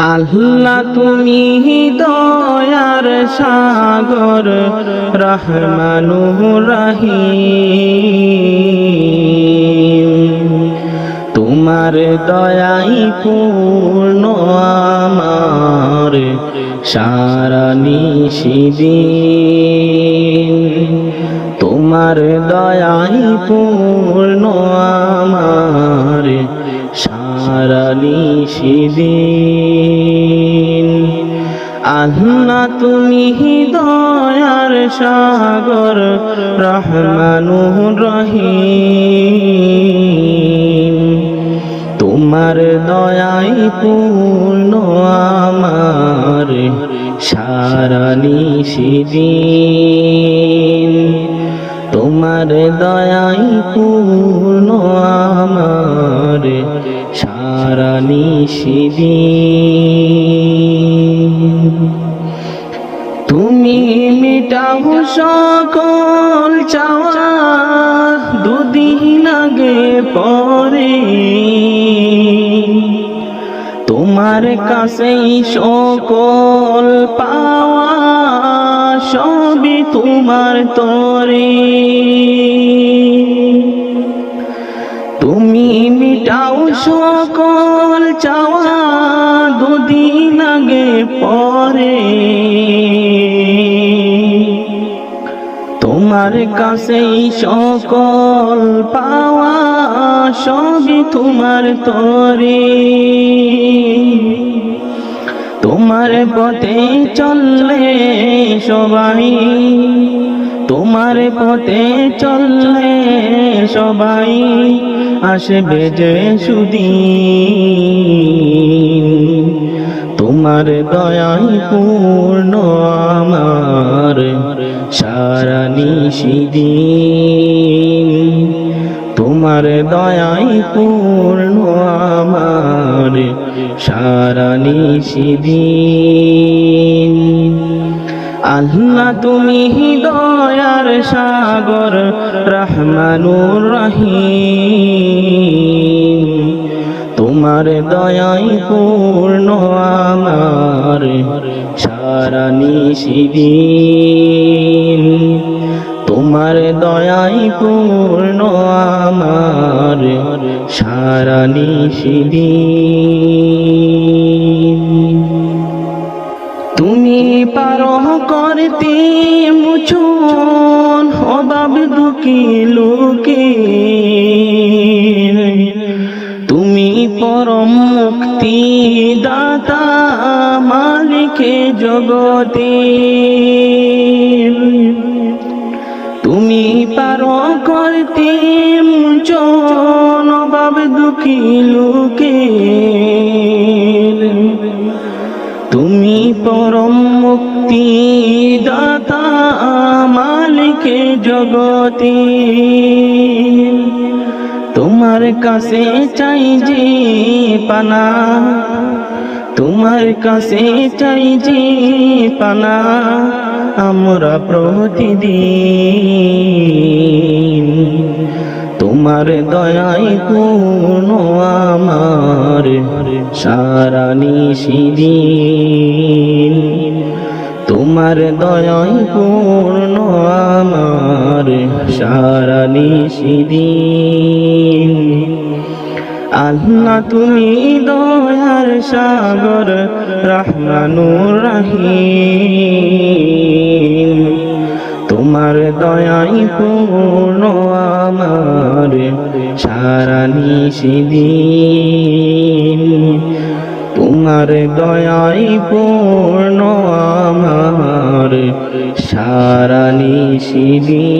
আল্লাহ তুমি দয়ার সাগর রহমানু রহিম। তোমার দয়াই পূর্ণ আমার, সারা নিশিদিন। তোমার দয়াই পূর্ণ আল্লাহ তুমি দয়ার সাগর, রহমানুর রহিম। তোমার দয়াই পূর্ণ আমার, সারা তোমার দয়াই পূর্ণ আমার, সারা নিশিদিন মিটাও সকল চাওয়া দুদিন আগে পরে। তোমার কাছেই সকল পাওয়া সবই তোমার তরে। তুমি মিটাও সকল চাওয়া দুদিন আগে পরে। তোমার কাছেই সকল পাওয়া, সবই তোমার তরে। তোমার পথে চললে সবাই, তোমার পথে চললে সবাই আসবে যে সুদিন। তোমার দয়াই পূর্ণ আমার। নিশিদিন তোমার দয়াই পূর্ণ আমার, সারা নিশিদিন আল্লাহ তুমি দয়ার সাগর, রহমানুর রহিম। তোমার দয়াই পূর্ণ আমার, সারা নিশিদিন দয়াই পূর্ণ আমার, সারা নিশিদিন। তুমি পারো করতে মুছন অভাব দুঃখী লোকে তুমি পরম মুক্তি দাতা মালিকে জগতে তুমি পারো করতে মুছন অভাব দুঃখী লোকে তুমি পরম মুক্তি দাতা মালিকে জগতে। তোমার কাছে চাই যে পানা তোমার কাছে চাই যে পানা, আমরা প্রতিদিন। তোমার দয়াই পূর্ণ আমার, সারা নিশিদিন তোমার দয়াই পূর্ণ আমার, সারা নিশিদিন আল্লাহ তুমি দয়ার সাগর, রহমানুর রহিম। তোমার দয়াই পূর্ণ আমার সারা নিশিদিন। তোমার দয়াই পূর্ণ আমার সারা নিশিদিন।